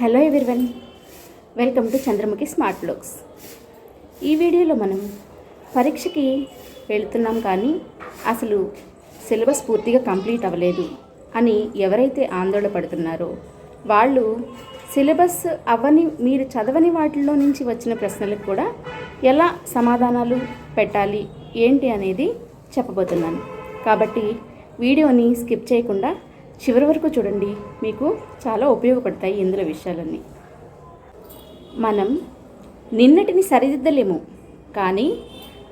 Hello everyone. Welcome to Chandramukhi smart blogs. ఈ వీడియోలో మనం పరీక్షకి వెళుతున్నాం కానీ అసలు సిలబస్ పూర్తిగా కంప్లీట్ అవ్వలేదు అని ఎవరైతే ఆందోళన పడుతున్నారో వాళ్ళు సిలబస్ అవ్వని మీరు చదవని వాటిల్లో నుంచి వచ్చిన ప్రశ్నలకు కూడా ఎలా సమాధానాలు పెట్టాలి ఏంటి అనేది చెప్పబోతున్నాను. కాబట్టి వీడియోని స్కిప్ చేయకుండా చివరి వరకు చూడండి. మీకు చాలా ఉపయోగపడతాయి ఇందులో విషయాలన్నీ. మనం నిన్నటిని సరిదిద్దలేము కానీ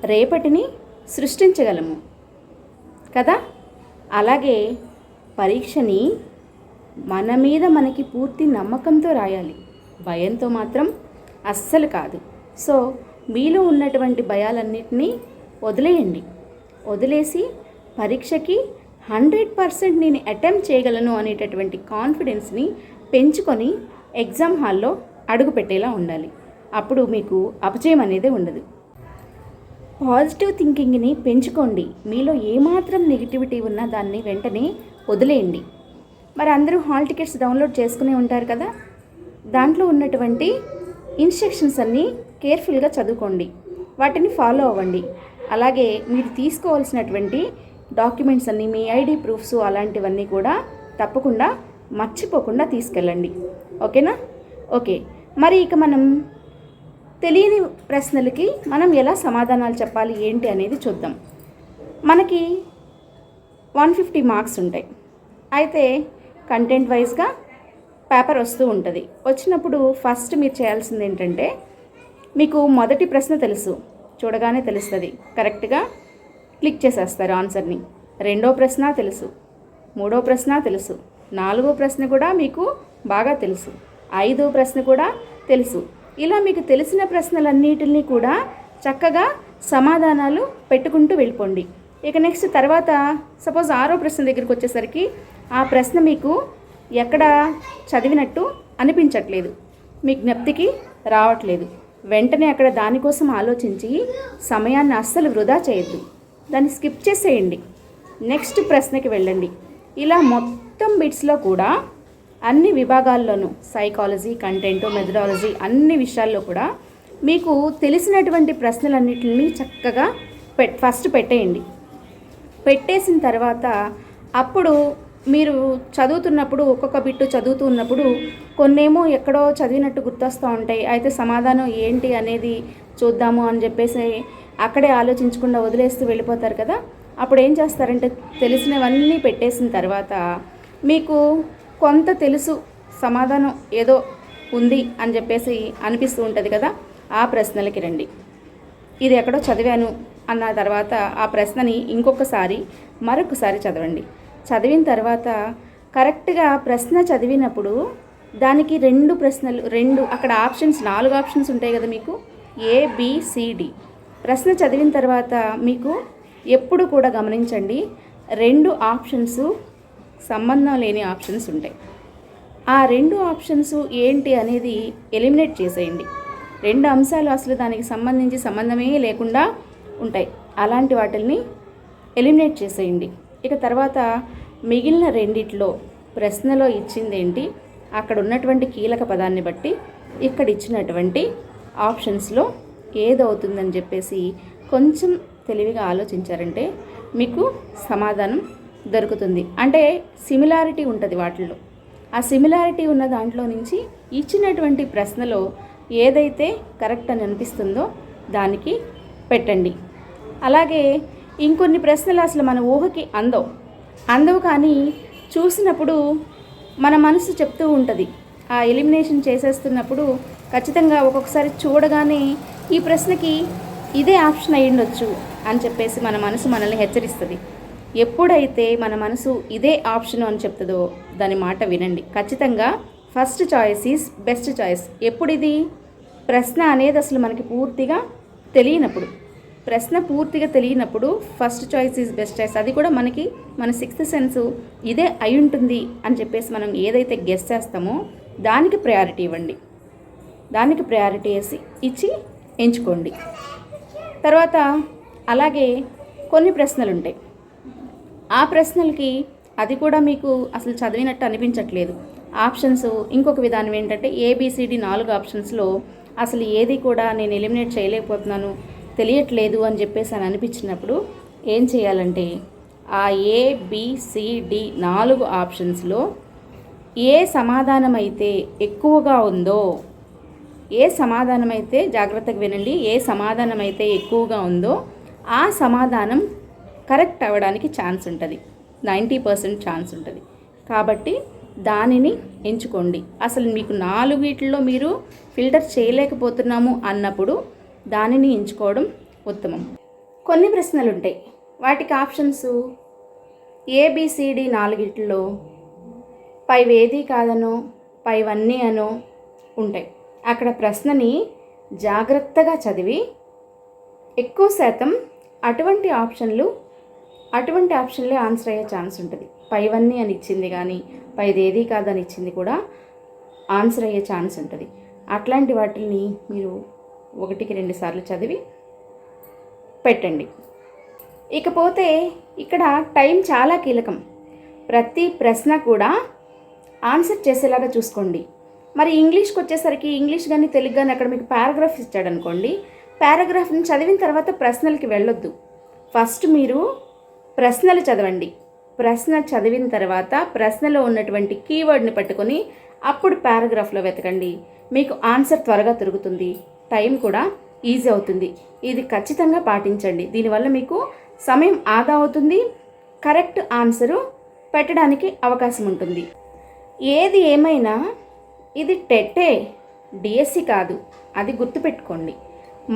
రేపటిని సృష్టించగలము. కదా? అలాగే పరీక్షని మన మీద మనకి పూర్తి నమ్మకంతో రాయాలి. భయంతో మాత్రం అస్సలు కాదు. సో మీలో ఉన్నటువంటి భయాలన్నిటినీ వదిలేయండి. వదిలేసి పరీక్షకి హండ్రెడ్ పర్సెంట్ నేను అటెంప్ట్ చేయగలను అనేటటువంటి కాన్ఫిడెన్స్ని పెంచుకొని ఎగ్జామ్ హాల్లో అడుగు పెట్టేలా ఉండాలి. అప్పుడు మీకు అపజయం అనేది ఉండదు. పాజిటివ్ థింకింగ్ని పెంచుకోండి. మీలో ఏమాత్రం నెగిటివిటీ ఉన్నా దాన్ని వెంటనే వదిలేయండి. మరి అందరూ హాల్ టికెట్స్ డౌన్లోడ్ చేసుకునే ఉంటారు కదా? దాంట్లో ఉన్నటువంటి ఇన్స్ట్రక్షన్స్ అన్నీ కేర్ఫుల్గా చదువుకోండి. వాటిని ఫాలో అవ్వండి. అలాగే మీరు తీసుకోవాల్సినటువంటి డాక్యుమెంట్స్ అన్నీ మీ ఐడి ప్రూఫ్స్ అలాంటివన్నీ కూడా తప్పకుండా మర్చిపోకుండా తీసుకెళ్ళండి. ఓకేనా? ఓకే. మరి ఇక మనం తెలియని ప్రశ్నలకి మనం ఎలా సమాధానాలు చెప్పాలి ఏంటి అనేది చూద్దాం. మనకి వన్ ఫిఫ్టీ మార్క్స్ ఉంటాయి. అయితే కంటెంట్ వైజ్గా పేపర్ వస్తూ ఉంటుంది. వచ్చినప్పుడు ఫస్ట్ మీరు చేయాల్సింది ఏంటంటే మీకు మొదటి ప్రశ్న తెలుసు. చూడగానే తెలుస్తుంది. కరెక్ట్గా క్లిక్ చేసేస్తారు ఆన్సర్ని. రెండో ప్రశ్న తెలుసు. మూడో ప్రశ్న తెలుసు. నాలుగో ప్రశ్న కూడా మీకు బాగా తెలుసు. ఐదో ప్రశ్న కూడా తెలుసు. ఇలా మీకు తెలిసిన ప్రశ్నలన్నిటిని కూడా చక్కగా సమాధానాలు పెట్టుకుంటూ వెళ్ళిపోండి. ఇక నెక్స్ట్ తర్వాత సపోజ్ ఆరో ప్రశ్న దగ్గరికి వచ్చేసరికి ఆ ప్రశ్న మీకు ఎక్కడ చదివినట్టు అనిపించట్లేదు. మీ జ్ఞప్తికి రావట్లేదు. వెంటనే అక్కడ దానికోసం ఆలోచించి సమయాన్ని అస్సలు వృధా చేయొద్దు. దాన్ని స్కిప్ చేసేయండి. నెక్స్ట్ ప్రశ్నకి వెళ్ళండి. ఇలా మొత్తం బిట్స్లో కూడా అన్ని విభాగాల్లోనూ సైకాలజీ కంటెంట్ మెథడాలజీ అన్ని విషయాల్లో కూడా మీకు తెలిసినటువంటి ప్రశ్నలన్నింటినీ చక్కగా పెట్ ఫస్ట్ పెట్టేయండి. పెట్టేసిన తర్వాత అప్పుడు మీరు చదువుతున్నప్పుడు ఒక్కొక్క బిట్టు చదువుతూ ఉన్నప్పుడు కొన్నేమో ఎక్కడో చదివినట్టు గుర్తొస్తూ ఉంటాయి. అయితే సమాధానం ఏంటి అనేది చూద్దాము అని చెప్పేసి అక్కడే ఆలోచించకుండా వదిలేస్తూ వెళ్ళిపోతారు కదా. అప్పుడు ఏం చేస్తారంటే తెలిసినవన్నీ పెట్టేసిన తర్వాత మీకు కొంత తెలుసు సమాధానం ఏదో ఉంది అని చెప్పేసి అనిపిస్తూ ఉంటుంది కదా ఆ ప్రశ్నలకి రండి. ఇది ఎక్కడో చదివాను అన్న తర్వాత ఆ ప్రశ్నని ఇంకొకసారి మరొకసారి చదవండి. చదివిన తర్వాత కరెక్ట్గా ప్రశ్న చదివినప్పుడు దానికి రెండు ప్రశ్నలు రెండు అక్కడ ఆప్షన్స్ నాలుగు ఆప్షన్స్ ఉంటాయి కదా మీకు ఏబిసిడి ప్రశ్న చదివిన తర్వాత మీకు ఎప్పుడు కూడా గమనించండి రెండు ఆప్షన్స్ సంబంధం లేని ఆప్షన్స్ ఉంటాయి. ఆ రెండు ఆప్షన్స్ ఏంటి అనేది ఎలిమినేట్ చేసేయండి. రెండు అంశాలు అసలు దానికి సంబంధించి సంబంధమే లేకుండా ఉంటాయి. అలాంటి వాటిల్ని ఎలిమినేట్ చేసేయండి. ఇక తర్వాత మిగిలిన రెండిట్లో ప్రశ్నలో ఇచ్చింది ఏంటి అక్కడ ఉన్నటువంటి కీలక పదాన్ని బట్టి ఇక్కడ ఇచ్చినటువంటి ఆప్షన్స్లో ఏదవుతుందని చెప్పేసి కొంచెం తెలివిగా ఆలోచించారంటే మీకు సమాధానం దొరుకుతుంది. అంటే సిమిలారిటీ ఉంటుంది వాటిల్లో. ఆ సిమిలారిటీ ఉన్న దాంట్లో నుంచి ఇచ్చినటువంటి ప్రశ్నలో ఏదైతే కరెక్ట్ అని అనిపిస్తుందో దానికి పెట్టండి. అలాగే ఇంకొన్ని ప్రశ్నలు అసలు మన ఊహకి అందవు. అందవు కానీ చూసినప్పుడు మన మనసు చెప్తూ ఉంటుంది. ఆ ఎలిమినేషన్ చేసేస్తున్నప్పుడు ఖచ్చితంగా ఒక్కొక్కసారి చూడగానే ఈ ప్రశ్నకి ఇదే ఆప్షన్ అయి ఉండొచ్చు అని చెప్పేసి మన మనసు మనల్ని హెచ్చరిస్తుంది. ఎప్పుడైతే మన మనసు ఇదే ఆప్షన్ అని చెప్తుందో దాని మాట వినండి. ఖచ్చితంగా first choice is best choice. ఎప్పుడు ఇది ప్రశ్న అనేది అసలు మనకి పూర్తిగా తెలియనప్పుడు. ప్రశ్న పూర్తిగా తెలియనప్పుడు first choice is best choice. అది కూడా మనకి మన సిక్స్త్ సెన్స్ ఇదే అయి ఉంటుంది అని చెప్పేసి మనం ఏదైతే గెస్ చేస్తామో దానికి ప్రయారిటీ ఇవ్వండి. దానికి ప్రయారిటీ వేసి ఇచ్చి ఎంచుకోండి. తర్వాత అలాగే కొన్ని ప్రశ్నలు ఉంటాయి ఆ ప్రశ్నలకి అది కూడా మీకు అసలు చదివినట్టు అనిపించట్లేదు. ఆప్షన్స్ ఇంకొక విధానం ఏంటంటే ఏబిసిడి నాలుగు ఆప్షన్స్లో అసలు ఏది కూడా నేను ఎలిమినేట్ చేయలేకపోతున్నాను తెలియట్లేదు అని చెప్పేసి అని అనిపించినప్పుడు ఏం చేయాలంటే ఆ ఏబిసిడి నాలుగు ఆప్షన్స్లో ఏ సమాధానం అయితే ఎక్కువగా ఉందో ఏ సమాధానమైతే జాగ్రత్తగా వినండి ఏ సమాధానం అయితే ఎక్కువగా ఉందో ఆ సమాధానం కరెక్ట్ అవ్వడానికి ఛాన్స్ ఉంటుంది. నైంటీ పర్సెంట్ ఛాన్స్ ఉంటుంది. కాబట్టి దానిని ఎంచుకోండి. అసలు మీకు నాలుగిట్లో మీరు ఫిల్టర్ చేయలేకపోతున్నాము అన్నప్పుడు దానిని ఎంచుకోవడం ఉత్తమం. కొన్ని ప్రశ్నలు ఉంటాయి వాటికి ఆప్షన్స్? ఏబిసిడి నాలుగిట్లో? పైవేది కాదనో? పైవన్నీ అనో? ఉంటాయి. అక్కడ ప్రశ్నని జాగ్రత్తగా చదివి ఎక్కువ శాతం అటువంటి ఆప్షన్లు అటువంటి ఆప్షన్లే ఆన్సర్ అయ్యే ఛాన్స్ ఉంటుంది. పైవన్నీ అని ఇచ్చింది కానీ పైదేది కాదని ఇచ్చింది కూడా ఆన్సర్ అయ్యే ఛాన్స్ ఉంటుంది. అట్లాంటి వాటిని మీరు ఒకటికి రెండు సార్లు చదివి పెట్టండి. ఇకపోతే ఇక్కడ టైం చాలా కీలకం. ప్రతి ప్రశ్న కూడా ఆన్సర్ చేసేలాగా చూసుకోండి. మరి ఇంగ్లీష్కి వచ్చేసరికి ఇంగ్లీష్ కానీ తెలుగు కానీ అక్కడ మీకు పారాగ్రాఫ్ ఇచ్చాడనుకోండి. పారాగ్రాఫ్ని చదివిన తర్వాత ప్రశ్నలకి వెళ్ళొద్దు. ఫస్ట్ మీరు ప్రశ్నలు చదవండి. ప్రశ్న చదివిన తర్వాత ప్రశ్నలో ఉన్నటువంటి కీవర్డ్ని పట్టుకొని అప్పుడు పారాగ్రాఫ్లో వెతకండి. మీకు ఆన్సర్ త్వరగా తిరుగుతుంది. టైం కూడా ఈజీ అవుతుంది. ఇది ఖచ్చితంగా పాటించండి. దీనివల్ల మీకు సమయం ఆదా అవుతుంది. కరెక్ట్ ఆన్సరు పెట్టడానికి అవకాశం ఉంటుంది. ఏది ఏమైనా ఇది టెట్టే డిఎస్సి కాదు అది గుర్తుపెట్టుకోండి.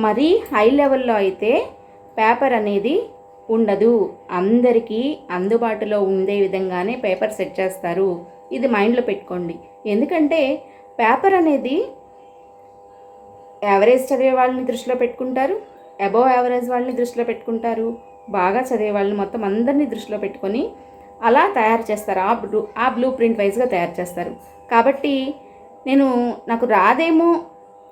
మరీ హై లెవెల్లో అయితే పేపర్ అనేది ఉండదు. అందరికీ అందుబాటులో ఉండే విధంగానే పేపర్ సెట్ చేస్తారు. ఇది మైండ్లో పెట్టుకోండి. ఎందుకంటే పేపర్ అనేది యావరేజ్ చదివే వాళ్ళని దృష్టిలో పెట్టుకుంటారు. అబోవ్ యావరేజ్ వాళ్ళని దృష్టిలో పెట్టుకుంటారు. బాగా చదివే వాళ్ళని మొత్తం అందరినీ దృష్టిలో పెట్టుకొని అలా తయారు చేస్తారు. ఆ బ్లూ ఆ బ్లూ ప్రింట్ వైజ్గా తయారు చేస్తారు. కాబట్టి నేను నాకు రాదేమో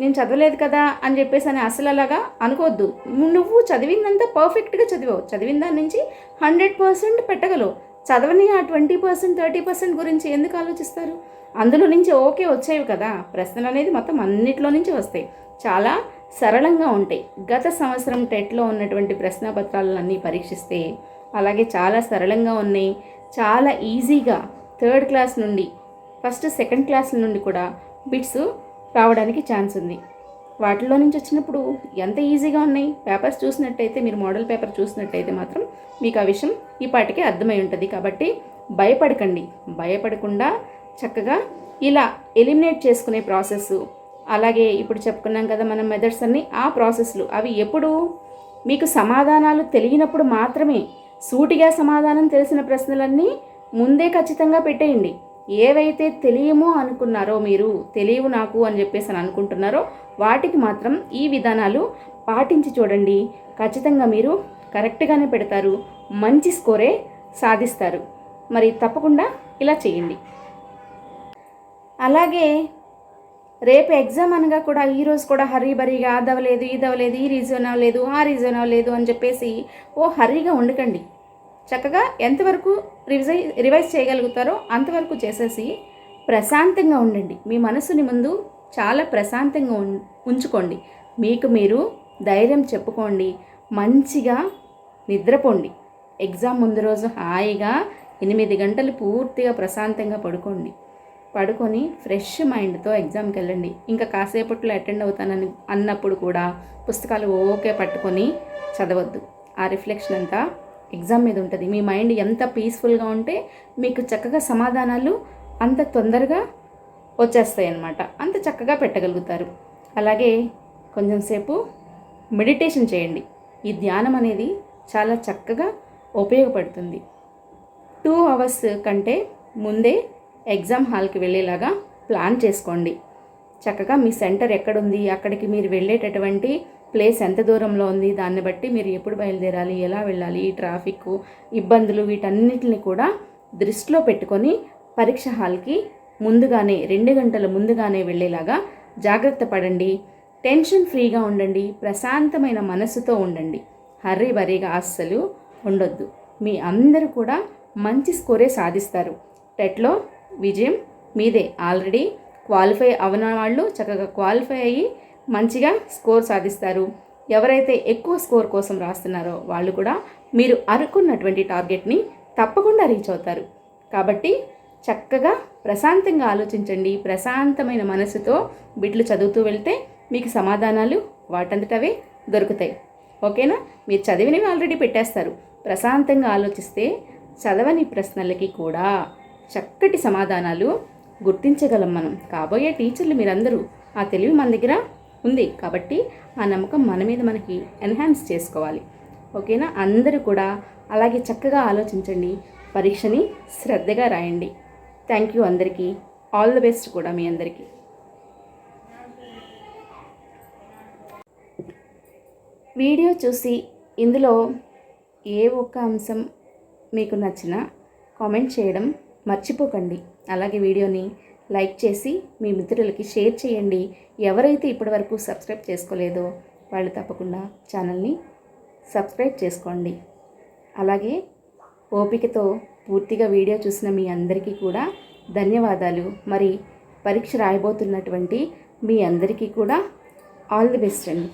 నేను చదవలేదు కదా అని చెప్పేసి అని అసలు అలాగా అనుకోవద్దు. నువ్వు చదివిందంతా పర్ఫెక్ట్గా చదివావు. చదివిన దాని నుంచి హండ్రెడ్ పర్సెంట్ పెట్టగలవు. చదవని ఆ ట్వంటీ పర్సెంట్ థర్టీ పర్సెంట్ గురించి ఎందుకు ఆలోచిస్తారు? అందులో నుంచి ఓకే వచ్చేవి కదా. ప్రశ్నలు అనేది మొత్తం అన్నిట్లో నుంచి వస్తాయి. చాలా సరళంగా ఉంటాయి. గత సంవత్సరం టెట్లో ఉన్నటువంటి ప్రశ్నపత్రాలన్నీ పరీక్షిస్తే అలాగే చాలా సరళంగా ఉన్నాయి. చాలా ఈజీగా థర్డ్ క్లాస్ నుండి ఫస్ట్ సెకండ్ క్లాస్ నుండి కూడా బిట్స్ రావడానికి ఛాన్స్ ఉంది. వాటిలో నుంచి వచ్చినప్పుడు ఎంత ఈజీగా ఉన్నాయి? పేపర్స్ చూసినట్టయితే మీరు మోడల్ పేపర్ చూసినట్టయితే మాత్రం మీకు ఆ విషయం ఈ పాటికే అర్థమై ఉంటుంది. కాబట్టి భయపడకండి. భయపడకుండా చక్కగా ఇలా ఎలిమినేట్ చేసుకునే ప్రాసెస్. అలాగే ఇప్పుడు చెప్పుకున్నాం కదా మనం మెథడ్స్ అన్ని ఆ ప్రాసెస్లు అవి ఎప్పుడు మీకు సమాధానాలు తెలియనప్పుడు మాత్రమే సూటిగా సమాధానం తెలిసిన ప్రశ్నలన్నీ ముందే ఖచ్చితంగా పెట్టేయండి. ఏవైతే తెలియమో అనుకున్నారో మీరు తెలియవు నాకు అని చెప్పేసి అని అనుకుంటున్నారో వాటికి మాత్రం ఈ విధానాలు పాటించి చూడండి. ఖచ్చితంగా మీరు కరెక్ట్గానే పెడతారు. మంచి స్కోరే సాధిస్తారు. మరి తప్పకుండా ఇలా చేయండి. అలాగే రేపు ఎగ్జామ్ అనగా కూడా ఈరోజు కూడా హర్రీ బరీగా అదవలేదు ఇదవలేదు ఇది అవ్వలేదు ఈ రీజన్ అవ్వలేదు ఆ రీజన్ అవ్వలేదు అని చెప్పేసి ఓ హర్రీగా ఉండకండి చక్కగా ఎంతవరకు రివిజై రివైజ్ చేయగలుగుతారో అంతవరకు చేసేసి ప్రశాంతంగా ఉండండి. మీ మనసుని ముందు చాలా ప్రశాంతంగా ఉం ఉంచుకోండి. మీకు మీరు ధైర్యం చెప్పుకోండి. మంచిగా నిద్రపోండి. ఎగ్జామ్ ముందు రోజు హాయిగా ఎనిమిది గంటలు పూర్తిగా ప్రశాంతంగా పడుకోండి. పడుకొని ఫ్రెష్ మైండ్తో ఎగ్జామ్కి వెళ్ళండి. ఇంకా కాసేపట్లో అటెండ్ అవుతానని అన్నప్పుడు కూడా పుస్తకాలు ఓకే పట్టుకొని చదవద్దు. ఆ రిఫ్లెక్షన్ అంతా ఎగ్జామ్ మీద ఉంటుంది. మీ మైండ్ ఎంత పీస్ఫుల్గా ఉంటే మీకు చక్కగా సమాధానాలు అంత తొందరగా వచ్చేస్తాయి అన్నమాట అంత చక్కగా పెట్టగలుగుతారు. అలాగే కొంచెం సేపు మెడిటేషన్ చేయండి. ఈ ధ్యానం అనేది చాలా చక్కగా ఉపయోగపడుతుంది. టూ అవర్స్ కంటే ముందే ఎగ్జామ్ హాల్కి వెళ్ళేలాగా ప్లాన్ చేసుకోండి. చక్కగా మీ సెంటర్ ఎక్కడుంది అక్కడికి మీరు వెళ్ళేటటువంటి ప్లేస్ ఎంత దూరంలో ఉంది దాన్ని బట్టి మీరు ఎప్పుడు బయలుదేరాలి ఎలా వెళ్ళాలి ఈ ట్రాఫిక్ ఇబ్బందులు వీటన్నిటిని కూడా దృష్టిలో పెట్టుకొని పరీక్ష హాల్కి ముందుగానే రెండు గంటల ముందుగానే వెళ్ళేలాగా జాగ్రత్త పడండి. టెన్షన్ ఫ్రీగా ఉండండి ప్రశాంతమైన మనసుతో ఉండండి. హర్రీ బరీగా అస్సలు ఉండొద్దు. మీ అందరూ కూడా మంచి స్కోరే సాధిస్తారు. టెట్లో విజయం మీదే. ఆల్రెడీ క్వాలిఫై అవన వాళ్ళు చక్కగా క్వాలిఫై అయ్యి మంచిగా స్కోర్ సాధిస్తారు. ఎవరైతే ఎక్కువ స్కోర్ కోసం రాస్తున్నారో వాళ్ళు కూడా మీరు అనుకున్నటువంటి టార్గెట్ని తప్పకుండా రీచ్ అవుతారు. కాబట్టి చక్కగా ప్రశాంతంగా ఆలోచించండి. ప్రశాంతమైన మనసుతో బిడ్లు చదువుతూ వెళ్తే మీకు సమాధానాలు వాటంతటవే దొరుకుతాయి. ఓకేనా? మీరు చదివినవి ఆల్రెడీ పెట్టేస్తారు. ప్రశాంతంగా ఆలోచిస్తే చదవని ప్రశ్నలకి కూడా చక్కటి సమాధానాలు గుర్తించగలం మనం. కాబోయే టీచర్లు మీరందరూ ఆ తెలివి మన దగ్గర ఉంది. కాబట్టి ఆ నమ్మకం మన మీద మనకి ఎన్హాన్స్ చేసుకోవాలి. ఓకేనా? అందరూ కూడా అలాగే చక్కగా ఆలోచించండి. పరీక్షని శ్రద్ధగా రాయండి. థ్యాంక్ యూ అందరికీ. ఆల్ ద బెస్ట్ కూడా మీ అందరికీ. వీడియో చూసి ఇందులో ఏ ఒక్క అంశం మీకు నచ్చినా కామెంట్ చేయడం మర్చిపోకండి. అలాగే వీడియోని లైక్ చేసి మీ మిత్రులకి షేర్ చేయండి. ఎవరైతే ఇప్పటివరకు సబ్స్క్రైబ్ చేసుకోలేదో వాళ్ళు తప్పకుండా ఛానల్ని సబ్స్క్రైబ్ చేసుకోండి. అలాగే ఓపికతో పూర్తిగా వీడియో చూసిన మీ అందరికీ కూడా ధన్యవాదాలు. మరి పరీక్ష రాయబోతున్నటువంటి మీ అందరికీ కూడా ఆల్ ది బెస్ట్ అండి.